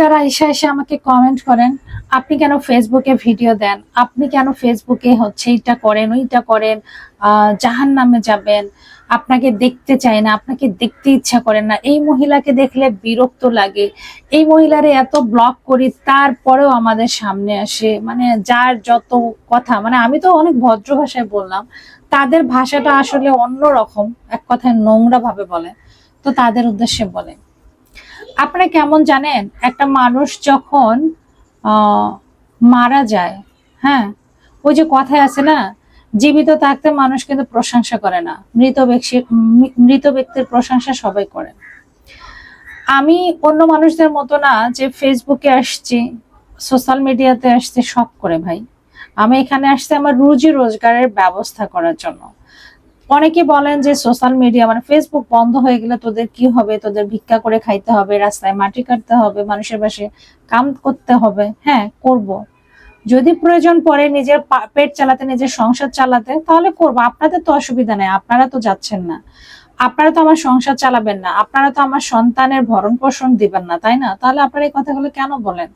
যারা এসে এসে আমাকে কমেন্ট করেন, আপনি কেন ফেসবুকে ভিডিও দেন? আপনি কেন ফেসবুকে হচ্ছে এইটা করেন, ওইটা করেন জাহান নামে যাবেন, আপনাকে দেখতে চায় না, আপনাকে দেখতে ইচ্ছা করেন না। এই মহিলাকে দেখলে বিরক্ত লাগে। এই মহিলারে এত ব্লক করি, তারপরেও আমাদের সামনে আসে। মানে যার যত কথা মানে আমি তো অনেক ভদ্র ভাষায় বললাম, তাদের ভাষাটা আসলে অন্যরকম, এক কথায় নোংরা ভাবে বলে, তো তাদের উদ্দেশ্যে বলে। আপনারা কেমন জানেন? একটা মানুষ যখন মারা যায় হ্যাঁ ওই যে কথায় আছে না, জীবিত থাকতে মানুষ কিন্তু প্রশংসা করে না। মৃত ব্যক্তি, মৃত ব্যক্তির প্রশংসা সবাই করে। আমি অন্য মানুষদের মতো না যে ফেসবুকে আসছি সোশ্যাল মিডিয়াতে আসছি শখ করে ভাই। আমি এখানে আসছি আমার রুজি রোজগারের ব্যবস্থা করার জন্য। অনেকে বলেন যে সোশ্যাল মিডিয়া মানে ফেসবুক বন্ধ হয়ে গেলে তোদের কি হবে? তোদের ভিক্ষা করে খাইতে হবে, রাস্তায় মাটি কাটতে হবে, মানুষের পাশে কাম করতে হবে। হ্যাঁ করব। যদি প্রয়োজন পড়ে নিজের পেট চালাতে, নিজের সংসার চালাতে, তাহলে করব। আপনাদের তো অসুবিধা নেই, আপনারা তো যাচ্ছেন না। আপনারা তো আমার সংসার চালাবেন না, আপনারা তো আমার সন্তানের ভরণ পোষণ দিবেন না, তাই না? তাহলে আপনারা এই কথাগুলো কেন বলেন?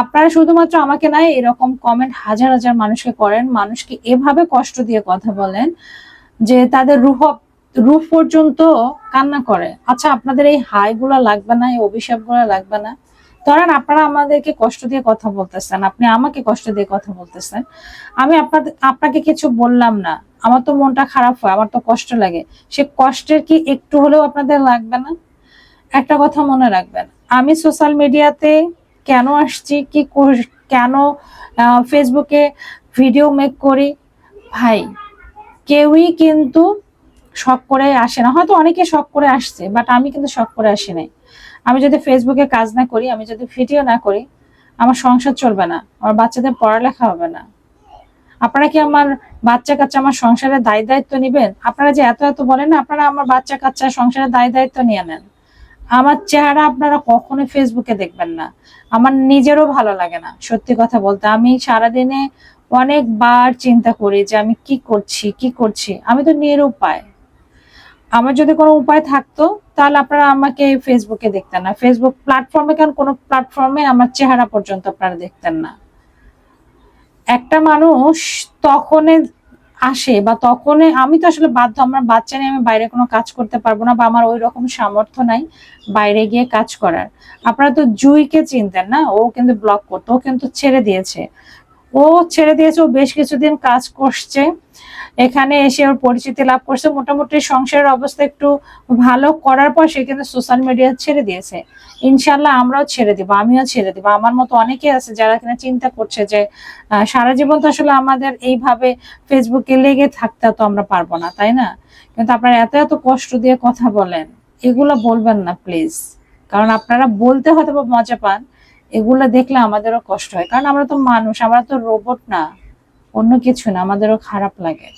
আপনারা শুধুমাত্র আমাকে নাই এরকম কমেন্ট হাজার হাজার মানুষকে করেন, মানুষকে এভাবে কষ্ট দিয়ে কথা বলেন যে তাদের রুহ রূপ পর্যন্ত কান্না করে। আচ্ছা আপনাদের এই হাই গুলা লাগবে না, এই অভিশাপগুলা লাগবে না? ধরেন আপনারা আমাদেরকে কষ্ট দিয়ে কথা বলতেছেন, আপনি আমাকে কষ্ট দিয়ে কথা বলতেছেন। আমি আপনাদের আপনাকে কিছু বললাম না। আমার তো মনটা খারাপ হয়, আমার তো কষ্ট লাগে। সে কষ্টের কি একটু হলেও আপনাদের লাগবে না? একটা কথা মনে রাখবেন, আমি সোশ্যাল মিডিয়াতে কেন আসছি, কি কেন ফেসবুকে ভিডিও মেক করি? ভাই কেউই কিন্তু শখ করে আসে না। হয়তো অনেকে শখ করে আসছে বাট আমি কিন্তু শখ করে আসি নাই। আমি যদি ফেসবুকে কাজ না করি, আমি যদি ভিডিও না করি, আমার সংসার চলবে না, আমার বাচ্চাদের পড়ালেখা হবে না। আপনারা কি আমার বাচ্চা কাচ্চা আমার সংসারের দায় দায়িত্ব নিবেন? আপনারা যে এত এত বলেন না, আপনারা আমার বাচ্চা কাচ্চা সংসারের দায় দায়িত্ব নিয়ে নেন। আমার চেহারা আপনারা কখনো ফেসবুকে দেখবেন না। আমার নিজেরও ভালো লাগে না, সত্যি কথা বলতে। আমি সারাদিনে অনেকবার চিন্তা করি যে আমি কি করছি কি করছি। আমি তো নিরুপায় আমার যদি কোনো উপায় থাকতো, তাহলে আপনারা আমাকে ফেসবুকে দেখতেন না। ফেসবুক প্ল্যাটফর্মে কেন কোনো প্ল্যাটফর্মে আমার চেহারা পর্যন্ত আপনারা দেখতেন না। একটা মানুষ তখনই আসে বা তখনই আমি তো আসলে বাধ্য, আমার বাচ্চা নিয়ে আমি বাইরে কোনো কাজ করতে পারব না বা আমার ওই রকম সামর্থ্য নাই বাইরে গিয়ে কাজ করার। আপনারা তো জুইকে চিনতেন না, ও কিন্তু ব্লক করতো, ও কিন্তু ছেড়ে দিয়েছে। ও ছেড়ে দিয়েছে, ও বেশ কিছুদিন কাজ করছে। এখানে এসে ওর পরিচিতি লাভ করছে। মোটামুটি সংসারের অবস্থা একটু ভালো করার পর সে কিন্তু সোশ্যাল মিডিয়া ছেড়ে দিয়েছে। ইনশাল্লাহ আমরাও ছেড়ে দিব, আমিও ছেড়ে দিব। আমার মতো অনেকে আছে যারা কিনা চিন্তা করছে যে সারা জীবন তো আসলে আমাদের এইভাবে ফেসবুকে লেগে থাকতে তো আমরা পারব না, তাই না? কিন্তু আপনারা এত এত কষ্ট দিয়ে কথা বলেন, এগুলো বলবেন না প্লিজ কারণ আপনারা বলতে হয়তো বা মজা পান এগুলো দেখলে আমাদেরও কষ্ট হয়। কারণ আমরা তো মানুষ, আমরা তো রোবট না। অন্য কিছু না, আমাদেরও খারাপ লাগে।